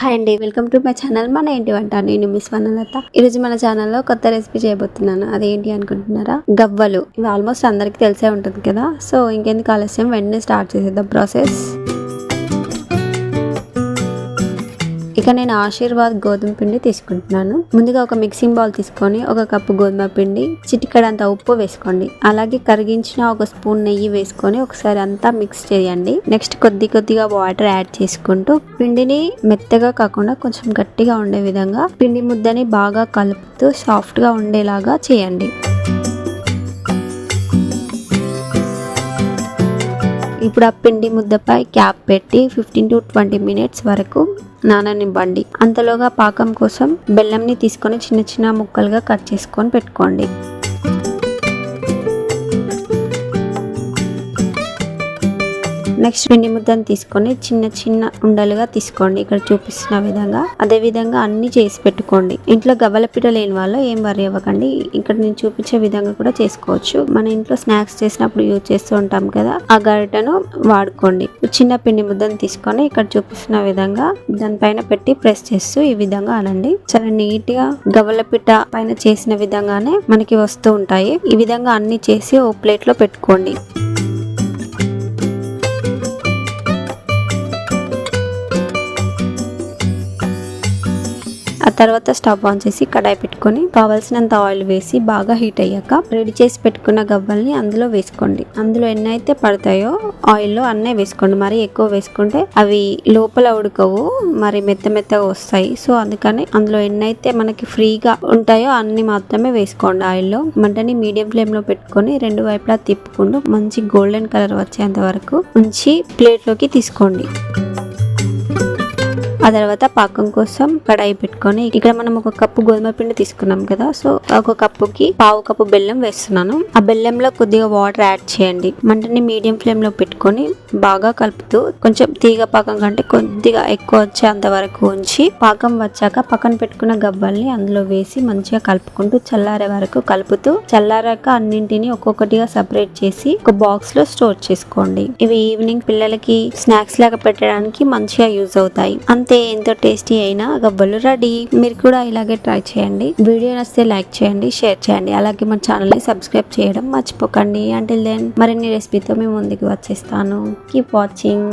Hi అండి welcome to my channel. మన ఏంటి వంట? నేను మిస్ వనలత ఈ రోజు మన ఛానల్లో కొత్త రెసిపీ చేయబోతున్నాను. అదేంటి అనుకుంటున్నారా? గవ్వలు. ఇవి ఆల్మోస్ట్ అందరికి తెలిసే ఉంటుంది కదా. సో ఇంకెందుకు ఆలస్యం? వెంటనే స్టార్ట్ చేసేద్దాం. ప్రాసెస్ ఇక నేను ఆశీర్వాద్ గోధుమ పిండి తీసుకుంటున్నాను. ముందుగా ఒక మిక్సింగ్ బౌల్ తీసుకొని ఒక కప్పు గోధుమ పిండి చిటికడంత ఉప్పు వేసుకోండి. అలాగే కరిగించిన ఒక స్పూన్ నెయ్యి వేసుకొని ఒకసారి అంతా మిక్స్ చేయండి. నెక్స్ట్ కొద్ది కొద్దిగా వాటర్ యాడ్ చేసుకుంటూ పిండిని మెత్తగా కాకుండా కొంచెం గట్టిగా ఉండే విధంగా పిండి ముద్దని బాగా కలుపుతూ సాఫ్ట్గా ఉండేలాగా చేయండి. ఇప్పుడు ఆ పిండి ముద్దపై క్యాప్ పెట్టి ఫిఫ్టీన్ టు ట్వంటీ మినిట్స్ వరకు నాననివ్వండి. అంతలోగా పాకం కోసం బెల్లంని తీసుకొని చిన్న చిన్న ముక్కలుగా కట్ చేసుకొని పెట్టుకోండి. నెక్స్ట్ పిండి ముద్దను తీసుకొని చిన్న చిన్న ఉండలుగా తీసుకోండి. ఇక్కడ చూపిస్తున్న విధంగా. అదే విధంగా అన్ని చేసి పెట్టుకోండి. ఇంట్లో గవ్వల లేని వాళ్ళు ఏం వరి అవ్వకండి. ఇక్కడ నేను చూపించే విధంగా కూడా చేసుకోవచ్చు. మన ఇంట్లో స్నాక్స్ చేసినప్పుడు యూజ్ చేస్తూ ఉంటాం కదా ఆ గరిటను వాడుకోండి. చిన్న పిండి ముద్దను తీసుకొని ఇక్కడ చూపిస్తున్న విధంగా దానిపైన పెట్టి ప్రెస్ చేస్తూ ఈ విధంగా అనండి. చాలా నీట్గా గవ్వల పిట్ట పైన చేసిన విధంగానే మనకి వస్తూ ఉంటాయి. ఈ విధంగా అన్ని చేసి ఓ ప్లేట్లో పెట్టుకోండి. ఆ తర్వాత స్టవ్ ఆన్ చేసి కడాయి పెట్టుకొని కావాల్సినంత ఆయిల్ వేసి బాగా హీట్ అయ్యాక రెడీ చేసి పెట్టుకున్న గవ్వల్ని అందులో వేసుకోండి. అందులో ఎన్ని అయితే పడతాయో ఆయిల్లో అన్నే వేసుకోండి. మరి ఎక్కువ వేసుకుంటే అవి లోపల ఉడకవు మరి మెత్త మెత్తగా వస్తాయి. సో అందుకని అందులో ఎన్ని అయితే మనకి ఫ్రీగా ఉంటాయో అన్ని మాత్రమే వేసుకోండి ఆయిల్లో. మంటని మీడియం ఫ్లేమ్లో పెట్టుకొని రెండు వైపులా తిప్పుకుంటూ మంచి గోల్డెన్ కలర్ వచ్చేంత వరకు ఉంచి ప్లేట్లోకి తీసుకోండి. ఆ తర్వాత పాకం కోసం కడాయి పెట్టుకొని ఇక్కడ మనం ఒక కప్పు గోధుమ పిండి తీసుకున్నాం కదా సో ఒక కప్పుకి పావు కప్పు బెల్లం వేస్తున్నాను. ఆ బెల్లంలో కొద్దిగా వాటర్ యాడ్ చేయండి. మంటని మీడియం ఫ్లేమ్లో పెట్టుకొని బాగా కలుపుతూ కొంచెం తీగ పాకం కంటే కొద్దిగా ఎక్కువ వచ్చేంత వరకు ఉంచి పాకం వచ్చాక పక్కన పెట్టుకున్న గవ్వల్ని అందులో వేసి మంచిగా కలుపుకుంటూ చల్లారే వరకు కలుపుతూ చల్లారాక అన్నింటిని ఒక్కొక్కటిగా సపరేట్ చేసి ఒక బాక్స్లో స్టోర్ చేసుకోండి. ఇవి ఈవినింగ్ పిల్లలకి స్నాక్స్ లాగా పెట్టడానికి మంచిగా యూజ్ అవుతాయి. అంతే ఎంతో టేస్టీ అయినా గబ్బలు రెడీ మీరు కూడా ఇలాగే ట్రై చేయండి. వీడియో నచ్చితే లైక్ చేయండి షేర్ చేయండి. అలాగే మన ఛానల్ని సబ్స్క్రైబ్ చేయడం మర్చిపోకండి. అంటే దెన్ మరిన్ని రెసిపీతో మేము ముందుకు వచ్చేస్తాను. Keep watching